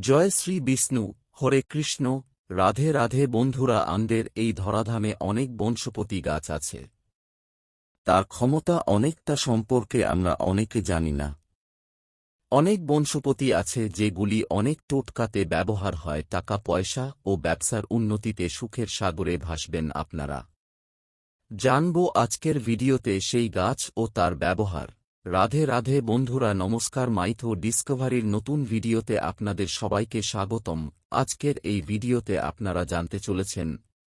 জয় শ্রী বিষ্ণু, হরে কৃষ্ণ, রাধে রাধে বন্ধুরা আন্দের এই ধরাধামে অনেক বংশপতি গাছ আছে। তার ক্ষমতা অনেকটা সম্পর্কে আমরা অনেকে জানি না। অনেক বংশপতি আছে যেগুলি অনেক টোটকাতে ব্যবহার হয়, টাকা, পয়সা ও ব্যবসার উন্নতিতে সুখের সাগরে ভাসবেন আপনারা। জানব আজকের ভিডিওতে সেই গাছ ও তার ব্যবহার। রাধে রাধে বন্ধুরা নমস্কার মাইথো ডিসকভারির নতুন ভিডিওতে আপনাদের সবাইকে স্বাগতম। আজকের এই ভিডিওতে আপনারা জানতে চলেছেন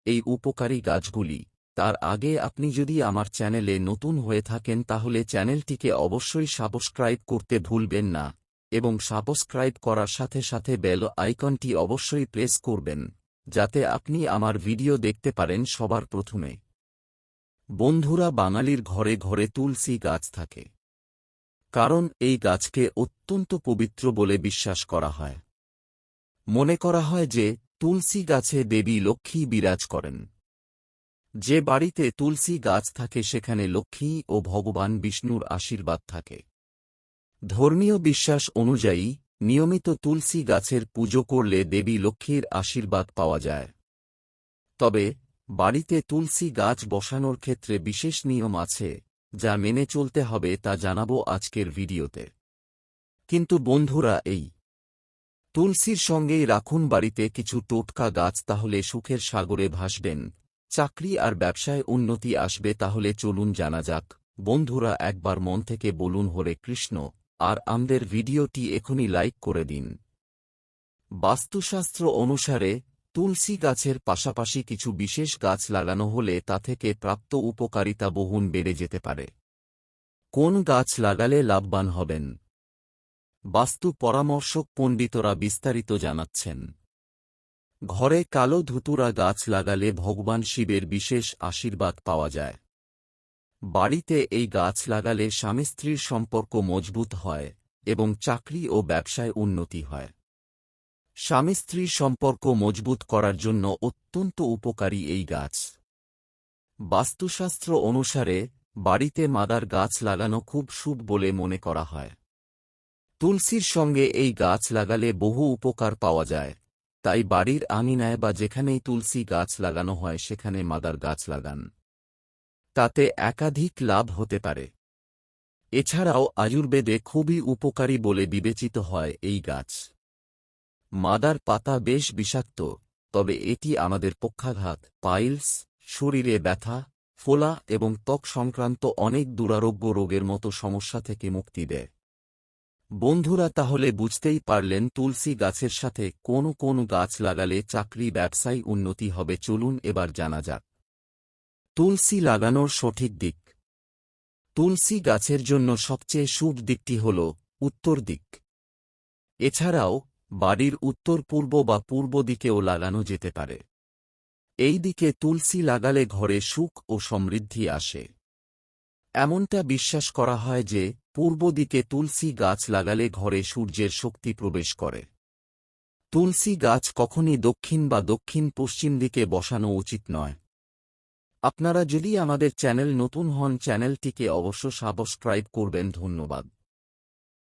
এই উপকারী গাছগুলি। তার আগে আপনি যদি আমার চ্যানেলে নতুন হয়ে থাকেন তাহলে চ্যানেলটিকে অবশ্যই সাবস্ক্রাইব করতে ভুলবেন না এবং সাবস্ক্রাইব করার সাথে সাথে বেল আইকনটি অবশ্যই প্রেস করবেন, যাতে আপনি আমার ভিডিও দেখতে পারেন সবার প্রথমে। বন্ধুরা বাঙালির ঘরে ঘরে তুলসী গাছ থাকে। কারণ এই গাছকে অত্যন্ত পবিত্র বলে বিশ্বাস করা হয়। মনে করা হয় যে, তুলসী গাছে দেবী লক্ষ্মী বিরাজ করেন। যে বাড়িতে তুলসী গাছ থাকে সেখানে লক্ষ্মী ও ভগবান বিষ্ণুর আশীর্বাদ থাকে। ধর্মীয় বিশ্বাস অনুযায়ী, নিয়মিত তুলসী গাছের পুজো করলে দেবী লক্ষ্মীর আশীর্বাদ পাওয়া যায়। তবে, বাড়িতে তুলসী গাছ বসানোর ক্ষেত্রে বিশেষ নিয়ম আছে। যা মেনে চলতে হবে তা জানাব আজকের ভিডিওতে। কিন্তু বন্ধুরা, এই তুলসীর সঙ্গেই রাখুন বাড়িতে কিছু টোটকা গাছ, তাহলে সুখের সাগরে ভাসবেন। চাকরি আর ব্যবসায় উন্নতি আসবে, তাহলে চলুন জানা যাক। বন্ধুরা, একবার মন থেকে বলুন, হরে কৃষ্ণ। আর আমাদের ভিডিওটি এখনই লাইক করে দিন। বাস্তুশাস্ত্র অনুসারে তুলসী গাছের পাশাপাশি কিছু বিশেষ গাছ লাগানো হলে তা থেকে প্রাপ্ত উপকারিতা বহুন বেড়ে যেতে পারে। কোন গাছ লাগালে লাভবান হবেন? বাস্তু পরামর্শক পণ্ডিতরা বিস্তারিত জানাচ্ছেন। ঘরে কালো ধুতুরা গাছ লাগালে ভগবান শিবের বিশেষ আশীর্বাদ পাওয়া যায়। বাড়িতে এই গাছ লাগালে স্বামী স্ত্রীর সম্পর্ক মজবুত হয় এবং চাকরি ও ব্যবসায় উন্নতি হয়। স্বামী স্ত্রীর সম্পর্ক মজবুত করার জন্য অত্যন্ত উপকারী এই গাছ। বাস্তুশাস্ত্র অনুসারে, বাড়িতে মাদার গাছ লাগানো খুব শুভ বলে মনে করা হয়। তুলসীর সঙ্গে এই গাছ লাগালে বহু উপকার পাওয়া যায়। তাই বাড়ির আঙিনায় বা যেখানেই তুলসী গাছ লাগানো হয়, সেখানে মাদার গাছ লাগান। তাতে একাধিক লাভ হতে পারে। এছাড়াও আয়ুর্বেদে খুবই উপকারী বলে বিবেচিত হয় এই গাছ। মাদার পাতা বেশ বিষাক্ত, তবে এটি আমাদের পক্ষাঘাত, পাইলস, শরীরে ব্যথা, ফোলা এবং ত্বক সংক্রান্ত অনেক দুরারোগ্য রোগের মতো সমস্যা থেকে মুক্তি দেয়। বন্ধুরা, তাহলে বুঝতেই পারলেন তুলসী গাছের সাথে কোন কোন গাছ লাগালে চাকরি ব্যবসায় উন্নতি হবে, চলুন এবার জানা যাক। তুলসী লাগানোর সঠিক দিক। তুলসী গাছের জন্য সবচেয়ে শুভ দিকটি হল উত্তর দিক। এছাড়াও বাড়ির উত্তর পূর্ব বা পূর্ব দিকেও লাগানো যেতে পারে। এই দিকে তুলসী লাগালে ঘরে সুখ ও সমৃদ্ধি আসে। এমনটা বিশ্বাস করা হয় যে, পূর্ব দিকে তুলসী গাছ লাগালে ঘরে সূর্যের শক্তি প্রবেশ করে। তুলসী গাছ কখনই দক্ষিণ বা দক্ষিণ পশ্চিম দিকে বসানো উচিত নয়। আপনারা যদি আমাদের চ্যানেল নতুন হন, চ্যানেলটিকে অবশ্য সাবস্ক্রাইব করবেন। ধন্যবাদ।